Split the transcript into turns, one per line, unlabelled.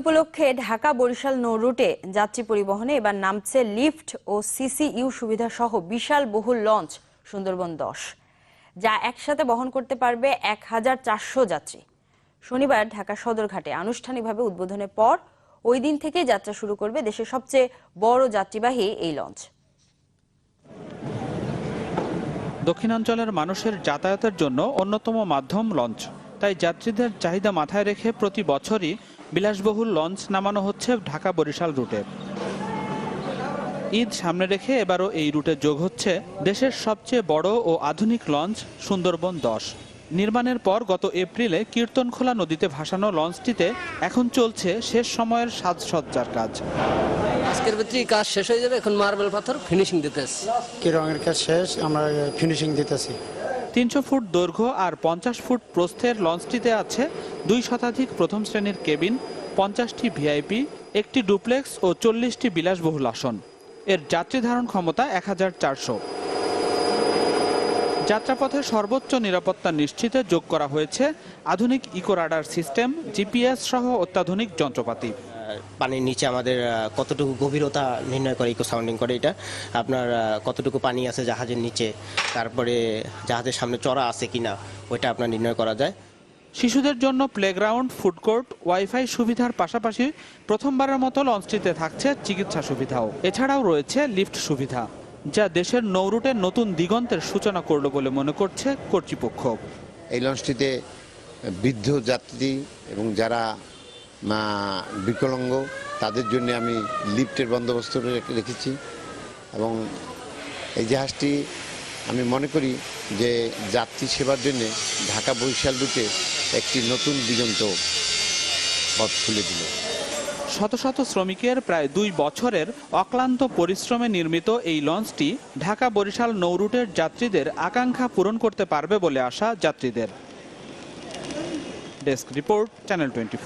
উপলক্ষে ঢাকা বরিশাল নৌ রুটে যাত্রী পরিবহনে এবার নামছে লিফট ও সিসিইউ সুবিধা সহ বিশাল বহুল লঞ্চ সুন্দরবন দশ, যা একসাথে বহন করতে পারবে এক হাজার চারশো যাত্রী। শনিবার ঢাকা সদরঘাটে আনুষ্ঠানিকভাবে উদ্বোধনের পর ওই দিন থেকে যাত্রা শুরু করবে দেশের সবচেয়ে বড় যাত্রীবাহী এই লঞ্চ।
দক্ষিণাঞ্চলের মানুষের যাতায়াতের জন্য অন্যতম মাধ্যম লঞ্চ। তাই যাত্রীদের চাহিদা মাথায় রেখে প্রতি বছরই বিলাসবহুল লঞ্চ নামানো হচ্ছে ঢাকা বরিশাল রুটে। ঈদ সামনে রেখে এবারও এই রুটে যোগ হচ্ছে দেশের সবচেয়ে বড় ও আধুনিক লঞ্চ সুন্দরবন দশ। নির্মাণের পর গত এপ্রিলে কীর্তনখোলা নদীতে ভাসানো লঞ্চটিতে এখন চলছে শেষ সময়ের সাজসজ্জার কাজ।
আজকের ভিতরেই কাজ শেষ হয়ে যাবে এখন মার্বেল পাথর ফিনিশিং দিতে এসছি।
কি রঙের কাজ শেষ? আমরা ফিনিশিং দিতেছি।
তিনশো ফুট দৈর্ঘ্য আর পঞ্চাশ ফুট প্রস্থের লঞ্চটিতে আছে দুই শতাধিক প্রথম শ্রেণির কেবিন, পঞ্চাশটি ভিআইপি, একটি ডুপ্লেক্স ও চল্লিশটি বিলাসবহুল আসন। এর যাত্রী ধারণ ক্ষমতা এক হাজার চারশো। যাত্রাপথে সর্বোচ্চ নিরাপত্তা নিশ্চিতে যোগ করা হয়েছে আধুনিক ইকোরাডার সিস্টেম, জিপিএস সহ অত্যাধুনিক যন্ত্রপাতি।
পানির নিচে আমাদের কতটুকু গভীরতা নির্ণয় করে ইকো সাউন্ডিং করে এটা। আপনার কতটুকু পানি আছে জাহাজের নিচে তারপরে জাহাজের সামনে চড়া আছে কিনা ওইটা আপনার নির্ণয় করা যায়।
শিশুদের জন্য প্লেগ্রাউন্ড ফুডকোর্ট ওয়াইফাই সুবিধার পাশাপাশি প্রথমবারের মতো লঞ্চটিতে থাকছে চিকিৎসা সুবিধাও। এছাড়াও রয়েছে লিফট সুবিধা যা দেশের নৌরুটের নতুন দিগন্তের সূচনা করল বলে মনে করছে কর্তৃপক্ষ।
এই লঞ্চটিতে বৃদ্ধ যাত্রী এবং যারা বিকলাঙ্গ, তাদের জন্য আমি লিফটের বন্দোবস্ত রেখেছি এবং এই জাহাজটি আমি মনে করি যে যাত্রী সেবার জন্য ঢাকা বরিশাল রুটে একটি নতুন দিগন্ত পথ খুলে দিল।
শত শত শ্রমিকের প্রায় দুই বছরের অক্লান্ত পরিশ্রমে নির্মিত এই লঞ্চটি ঢাকা বরিশাল নৌরুটের যাত্রীদের আকাঙ্ক্ষা পূরণ করতে পারবে বলে আশা যাত্রীদের। Desk report, channel twenty